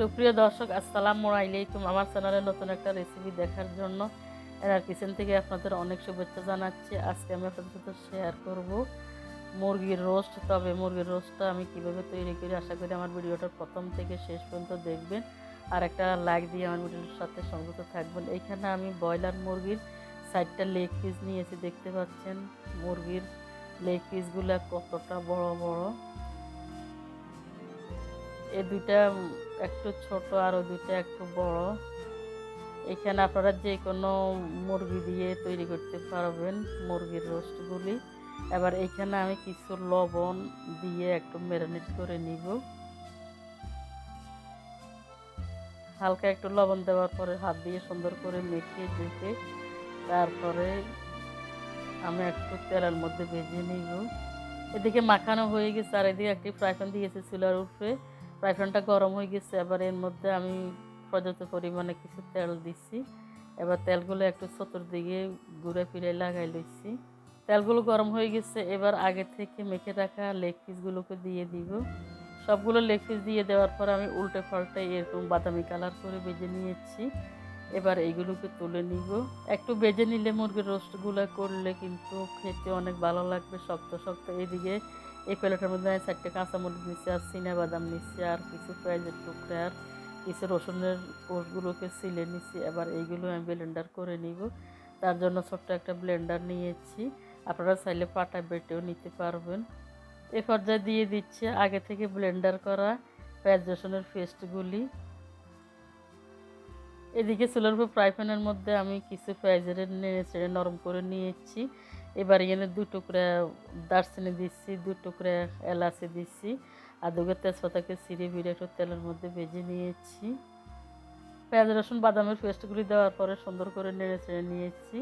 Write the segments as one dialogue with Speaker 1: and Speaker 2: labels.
Speaker 1: সুপ্রিয় দর্শক, আসসালামু আলাইকুম। আমার চ্যানেলে নতুন একটা রেসিপি দেখার জন্য এনার কিচেন থেকে আপনাদের অনেক শুভেচ্ছা জানাচ্ছি। আজকে আমি আপনাদের সাথে শেয়ার করব মুরগির রোস্ট তবে মুরগির রোস্টটা আমি কীভাবে তৈরি করি, আশা করি আমার ভিডিওটা প্রথম থেকে শেষ পর্যন্ত দেখবেন। আর একটা লাইক দিয়ে আমার ভিডিওর সাথে সংযুক্ত থাকবেন। এইখানে আমি ব্রয়লার মুরগির সাইডটা লেগ পিস নিয়েছি, দেখতে পাচ্ছেন। মুরগির লেগ পিসগুলো কতটা বড় বড়। এই দুইটা একটু ছোট আর ওই দুইটা একটু বড়। এখানে আপনারা যে কোনো মুরগি দিয়ে তৈরি করতে পারবেন মুরগির রোস্টগুলি। এবার এখানে আমি কিছু লবণ দিয়ে একটু ম্যারিনেট করে নিব। হালকা একটু লবণ দেওয়ার পরে হাত দিয়ে সুন্দর করে মেখে দেখে তারপরে আমি একটু তেলের মধ্যে ভেজে নিব। এদিকে মাখানো হয়ে গেছে আর এদিকে একটি ফ্রাই প্যান দিয়েছে চুলার উপরে। ফ্রাই প্যানটা গরম হয়ে গেছে, এবার এর মধ্যে আমি পর্যাপ্ত পরিমাণে কিছু তেল দিচ্ছি এবার তেলগুলো একটু চতুর্দিকে ঘুরে ফিরে লাগাই লইছি। তেলগুলো গরম হয়ে গেছে, এবার আগে থেকে মেখে রাখা লেগ পিসগুলোকে দিয়ে দিব। সবগুলো লেগ পিস দিয়ে দেওয়ার পর আমি উল্টে পাল্টে এরকম বাদামি কালার করে বেজে নিয়েছি। এবার এইগুলোকে তুলে নিব। একটু বেজে নিলে মুরগির রোস্টগুলো করলে কিন্তু খেতে অনেক ভালো লাগবে, শক্ত শক্ত। এদিকে এই প্লেটের মধ্যে আমি চারটে কাঁচামরিচ নিচ্ছি আর চিনা বাদাম নিচ্ছি আর কিছু পেঁয়াজের টুকরা আর কিছু রসুনের কোষগুলোকে সিলে নিচ্ছি। এবার এইগুলো আমি ব্লেন্ডার করে নিব। তার জন্য ছোট্ট একটা ব্লেন্ডার নিয়েছি। আপনারা চাইলে পাটা বেটেও নিতে পারবেন। এ পর্যায়ে দিয়ে দিচ্ছে আগে থেকে ব্লেন্ডার করা পেঁয়াজ, রসুনের পেস্টগুলি। এদিকে চুলার উপর ফ্রাই প্যানের মধ্যে আমি কিছু পেঁয়াজের নেড়ে চেড়ে নরম করে নিয়েছি। এবার এখানে দু টুকরা দারচিনি দিচ্ছি, দু টুকরা এলাচি দিচ্ছি, আর দুটো তেজপাতাকে ছিঁড়ে ভিড়ে একটু তেলের মধ্যে ভেজে নিয়েছি। পেঁয়াজ, রসুন, বাদামের পেস্টগুলি দেওয়ার পরে সুন্দর করে নেড়ে চেড়ে নিয়েছি।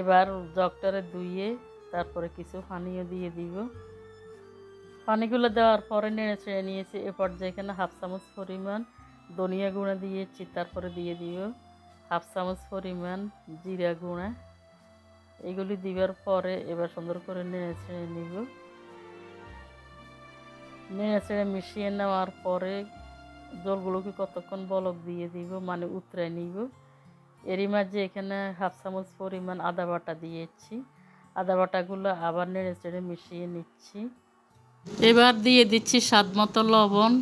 Speaker 1: এবার জগটারে ধুয়ে তারপরে কিছু পানিও দিয়ে দিব। পানিগুলো দেওয়ার পরে নেড়ে চেড়ে নিয়েছি। এ পর্যায়ে এখানে হাফ চামচ পরিমাণ ধনিয়া গুঁড়া দিয়েছি, তারপরে দিয়ে দিব হাফ চামচ পরিমাণ জিরা গুঁড়া। এগুলি দিবার পরে এবার সুন্দর করে নেড়ে ছেড়ে নিব। নেড়ে ছেড়ে মিশিয়ে নেওয়ার পরে জলগুলোকে কতক্ষণ বলক দিয়ে দিব মানে উতরাই নিব। এরই মাঝে এখানে হাফ চামচ পরিমাণ আদা বাটা দিয়েছি। আদা বাটাগুলো আবার নেড়ে চেড়ে মিশিয়ে নিচ্ছি। এবার দিয়ে দিচ্ছি স্বাদ মতো লবণ।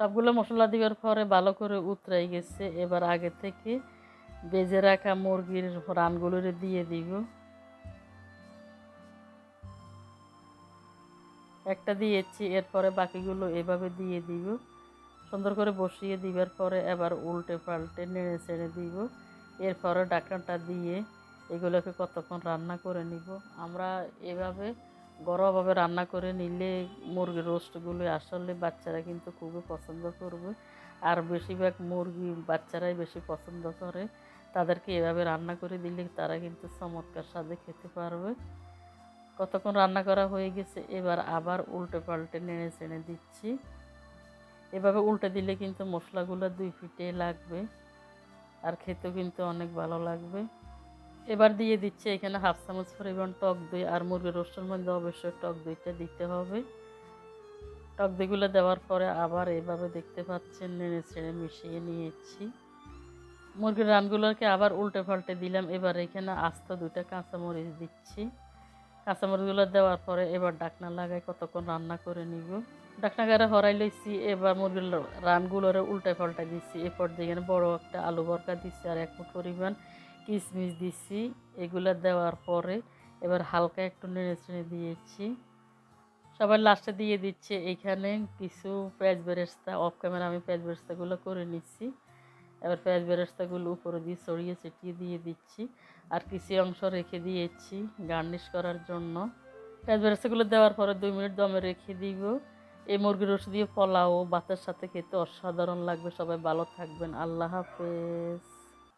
Speaker 1: সবগুলো মশলা দেওয়ার পরে ভালো করে উতরাই গেছে। এবার আগে থেকে বেজে রাখা মুরগির রানগুলোরে দিয়ে দিব। একটা দিয়েছি, এরপরে বাকিগুলো এভাবে দিয়ে দিব। সুন্দর করে বসিয়ে দিবার পরে এবার উল্টে পাল্টে নেড়ে ছেড়ে দিব। এরপরে ডাকনাটা দিয়ে এগুলোকে কতক্ষণ রান্না করে নিব। আমরা এভাবে ঘরোয়াভাবে রান্না করে নিলে মুরগির রোস্টগুলো আসলে বাচ্চারা কিন্তু খুবই পছন্দ করবে। আর বেশিরভাগ মুরগি বাচ্চারাই বেশি পছন্দ করে, তাদেরকে এভাবে রান্না করে দিলে তারা কিন্তু চমৎকার স্বাদে খেতে পারবে। কতক্ষণ রান্না করা হয়ে গেছে, এবার আবার উল্টে পাল্টে নেড়ে চেড়ে দিচ্ছি। এভাবে উল্টে দিলে কিন্তু মশলাগুলো দুই ফিটে লাগবে আর খেতেও কিন্তু অনেক ভালো লাগবে। এবার দিয়ে দিচ্ছে এখানে হাফ চামচ পরিমাণ টক দই আর মুরগির রোস্টের মধ্যে অবশ্যই টক দইটা দিতে হবে। টক দইগুলো দেওয়ার পরে আবার এভাবে দেখতে পাচ্ছেন, নেড়ে ছেড়ে মিশিয়ে নিয়েছি। মুরগির রানগুলোকে আবার উল্টে পাল্টে দিলাম। এবার এখানে আস্ত দুইটা কাঁচামরিচ দিচ্ছি। কাঁচামরিচগুলো দেওয়ার পরে এবার ডাকনা লাগাই কতক্ষণ রান্না করে নিব। ডাকনা গাড়ে হরাই লইছি, এবার মুরগির রানগুলোরে উল্টে পাল্টে দিচ্ছি এরপর এখানে বড় একটা আলু বরকা দিচ্ছি আর এক পরিমাণ কিশমিশ দিচ্ছি এগুলো দেওয়ার পরে এবার হালকা একটু নেড়ে চেড়ে দিয়েছি। সবাই লাস্টে দিয়ে দিচ্ছে, এখানে কিছু পেঁয়াজ বেরেস্তা অফ ক্যামেরা আমি পেঁয়াজ বেরেস্তাগুলো করে নিচ্ছি। এবার পেঁয়াজ বেরেস্তাগুলো উপরে দিয়ে ছড়িয়ে ছিটিয়ে দিয়ে দিচ্ছি। আর কিছু অংশ রেখে দিয়েছি গার্নিশ করার জন্য। পেঁয়াজ বেরেস্তাগুলো দেওয়ার পরে দুই মিনিট দমে রেখে দিব। এই মুরগির রস দিয়ে পোলাও ভাতের সাথে খেতে অসাধারণ লাগবে। সবাই ভালো থাকবেন। আল্লাহ হাফেজ।